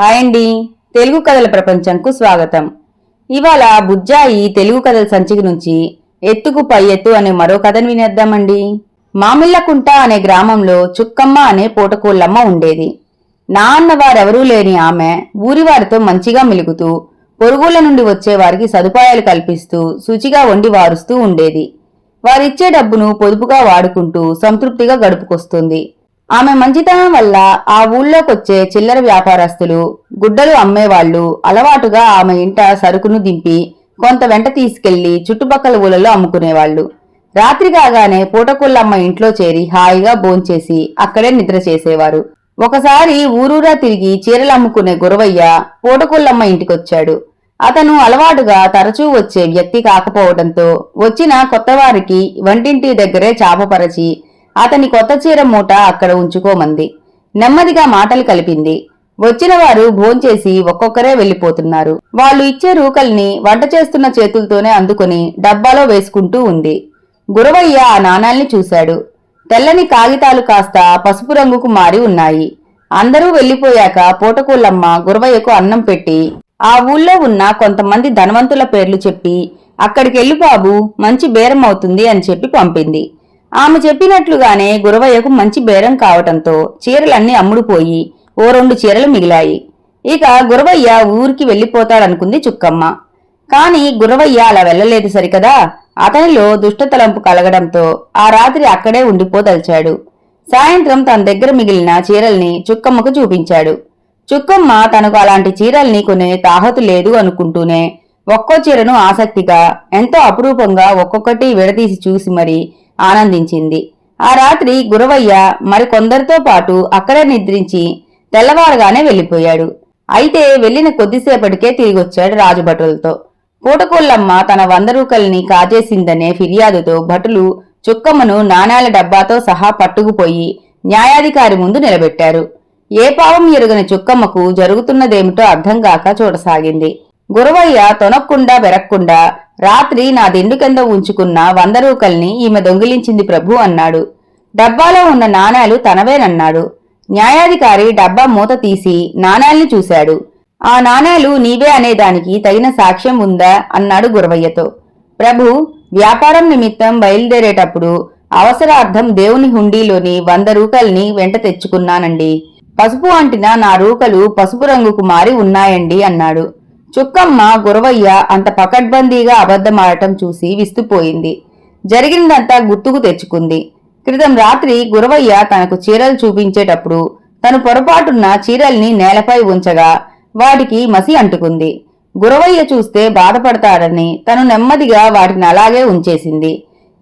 Hi అండి. తెలుగు కథల ప్రపంచంకు స్వాగతం. ఇవాళ బుజ్జాయి తెలుగు కథల సంచిక నుంచి ఎత్తుకు పై ఎత్తు అనే మరో కథను వినేద్దామండి. మామిళ్ళకుంట అనే గ్రామంలో చుక్కమ్మ అనే పూటకోళ్ళమ్మ ఉండేది. నాన్న వారెవరూ లేని ఆమె ఊరివారితో మంచిగా మెలుగుతూ పొరుగుల నుండి వచ్చేవారికి సదుపాయాలు కల్పిస్తూ శుచిగా వండి వారుస్తూ ఉండేది. వారిచ్చే డబ్బును పొదుపుగా వాడుకుంటూ సంతృప్తిగా గడుపుకొస్తుంది. ఆమె మంచితనం వల్ల ఆ ఊళ్ళోకొచ్చే చిల్లర వ్యాపారస్తులు గుడ్డలు అమ్మేవాళ్ళు అలవాటుగా ఆమె ఇంట సరుకును దింపి కొంత వెంట తీసుకెళ్ళి చుట్టుపక్కల ఊళ్ళలో అమ్ముకునేవాళ్ళు రాత్రి కాగానే పూటకుళ్ళమ్మ ఇంట్లో చేరి హాయిగా భోంచేసి అక్కడే నిద్ర చేసేవారు. ఒకసారి ఊరూరా తిరిగి చీరలు అమ్ముకునే గురవయ్య పూటకుళ్ళమ్మ ఇంటికొచ్చాడు. అతను అలవాటుగా తరచూ వచ్చే వ్యక్తి కాకపోవడంతో వచ్చిన కొత్తవారికి వంటింటి దగ్గరే చాపపరచి అతని కొత్త చీర మూట అక్కడ ఉంచుకోమంది. నెమ్మదిగా మాటలు కలిపింది. వచ్చిన వారు భోంచేసి ఒక్కొక్కరే వెళ్ళిపోతున్నారు వాళ్ళు ఇచ్చే రూకల్ని వంట చేస్తున్న చేతులతోనే అందుకుని డబ్బాలో వేసుకుంటూ ఉంది. గురవయ్య ఆ నాణాల్ని చూశాడు. తెల్లని కాగితాలు కాస్త పసుపు రంగుకు మారి ఉన్నాయి. అందరూ వెళ్ళిపోయాక పూటకూలమ్మ గురవయ్యకు అన్నం పెట్టి ఆ ఊళ్ళో ఉన్న కొంతమంది ధనవంతుల పేర్లు చెప్పి అక్కడికెళ్ళి బాబు మంచి బేరం అవుతుంది అని చెప్పి పంపింది. ఆమె చెప్పినట్లుగానే గురవయ్యకు మంచి బేరం కావటంతో చీరలన్నీ అమ్ముడుపోయి ఓ రెండు చీరలు మిగిలాయి. ఇక గురవయ్య ఊరికి వెళ్ళిపోతాడనుకుంది చుక్కమ్మ. కాని గురవయ్య అలా వెళ్ళలేదు సరికదా? అతనిలో దుష్టతలంపు కలగడంతో ఆ రాత్రి అక్కడే ఉండిపోదలిచాడు. సాయంత్రం తన దగ్గర మిగిలిన చీరల్ని చుక్కమ్మకు చూపించాడు. చుక్కమ్మ తనకు అలాంటి చీరల్ని కొనే తాహతు లేదు అనుకుంటూనే ఒక్కో చీరను ఆసక్తిగా ఎంతో అపురూపంగా ఒక్కొక్కటి విడదీసి చూసి మరీ ఆనందించింది. ఆ రాత్రి గురవయ్య మరికొందరితో పాటు అక్కడే నిద్రించి తెల్లవారుగానే వెళ్ళిపోయాడు అయితే వెళ్ళిన కొద్దిసేపటికే తిరిగొచ్చాడు రాజుభటులతో పూటకోళ్ళమ్మ తన వంద రూకల్ని కాజేసిందనే ఫిర్యాదుతో భటులు చుక్కమ్మను నాణాల డబ్బాతో సహా పట్టుకుపోయి న్యాయాధికారి ముందు నిలబెట్టారు. ఏ పావం ఎరుగని చుక్కమ్మకు జరుగుతున్నదేమిటో అర్థం కాక చూడసాగింది. గురవయ్య తొనక్కుండా బెరక్కుండా రాత్రి నా దిండు కింద ఉంచుకున్న వంద రూకల్ని ఈమె దొంగిలించింది ప్రభు అన్నాడు. డబ్బాలో ఉన్న నాణాలు తనవేనన్నాడు. న్యాయాధికారి డబ్బా మూత తీసి నాణాల్ని చూశాడు. ఆ నాణాలు నీవే అనేదానికి తగిన సాక్ష్యం ఉందా? అన్నాడు గురవయ్యతో. ప్రభు వ్యాపారం నిమిత్తం బయలుదేరేటప్పుడు అవసరార్థం దేవుని హుండీలోని వంద రూకల్ని వెంట తెచ్చుకున్నానండి. పసుపు అంటిన నా రూకలు పసుపు రంగుకు మారి ఉన్నాయండి అన్నాడు. చుక్కమ్మ గురవయ్య అంత పకడ్బందీగా అబద్ధమాడటం చూసి విస్తుపోయింది. జరిగిందంతా గుర్తుకు తెచ్చుకుంది. క్రితం రాత్రి గురవయ్య తనకు చీరలు చూపించేటప్పుడు తను పొరపాటున్న చీరల్ని నేలపై ఉంచగా వాటికి మసి అంటుకుంది. గురవయ్య చూస్తే బాధపడతాడని తను నెమ్మదిగా వాటిని అలాగే ఉంచేసింది.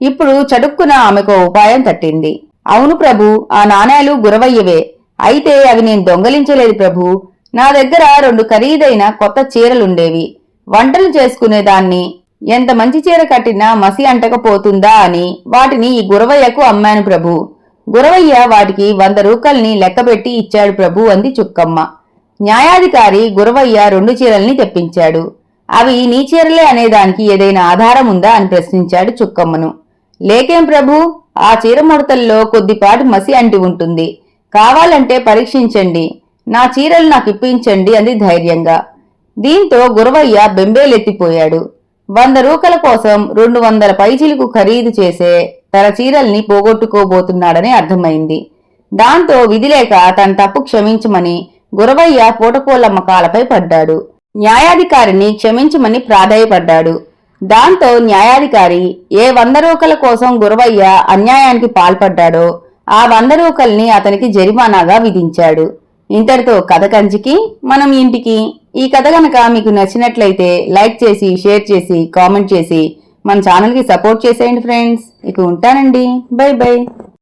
ఇప్పుడు చటుక్కున ఆమెకు ఉపాయం తట్టింది. అవును ప్రభు ఆ నాణేలు గురవయ్యవే. అయితే అవి నేను దొంగలించలేదు ప్రభు. నా దగ్గర రెండు ఖరీదైన కొత్త చీరలుండేవి. వంటలు చేసుకునేదాన్ని. ఎంత మంచి చీర కట్టినా మసి అంటకపోతుందా అని వాటిని ఈ గురవయ్యకు అమ్మాను ప్రభు. గురవయ్య వాటికి వంద రూకల్ని లెక్కబెట్టి ఇచ్చాడు ప్రభు అంది చుక్కమ్మ. న్యాయాధికారి గురవయ్య రెండు చీరల్ని తెప్పించాడు. అవి నీ చీరలే అనేదానికి ఏదైనా ఆధారం ఉందా అని ప్రశ్నించాడు చుక్కమ్మను. లేకేం ప్రభు? ఆ చీర ముడతల్లో కొద్దిపాటి మసి అంటి ఉంటుంది. కావాలంటే పరీక్షించండి. నా చీరలు నాకు ఇప్పించండి అంది ధైర్యంగా. దీంతో గురవయ్య బెంబేలెత్తిపోయాడు. వంద రూకల కోసం రెండు వందల పైచిలకు ఖరీదు చేసే తన చీరల్ని పోగొట్టుకోబోతున్నాడని అర్థమైంది. దాంతో విధిలేక తన తప్పు క్షమించమని గురవయ్య పూటకోళ్ళమ్మ కాలపై పడ్డాడు. న్యాయాధికారిని క్షమించమని ప్రాధాయపడ్డాడు. దాంతో న్యాయాధికారి ఏ వంద రూకల కోసం గురవయ్య అన్యాయానికి పాల్పడ్డాడో ఆ వంద రూకల్ని అతనికి జరిమానాగా విధించాడు. ఇంతటితో కథ కంచికి మనం ఇంటికి. ఈ కథ కనుక మీకు నచ్చినట్లయితే లైక్ చేసి షేర్ చేసి కామెంట్ చేసి మన ఛానల్కి సపోర్ట్ చేసేయండి ఫ్రెండ్స్. ఇక ఉంటానండి. Bye bye.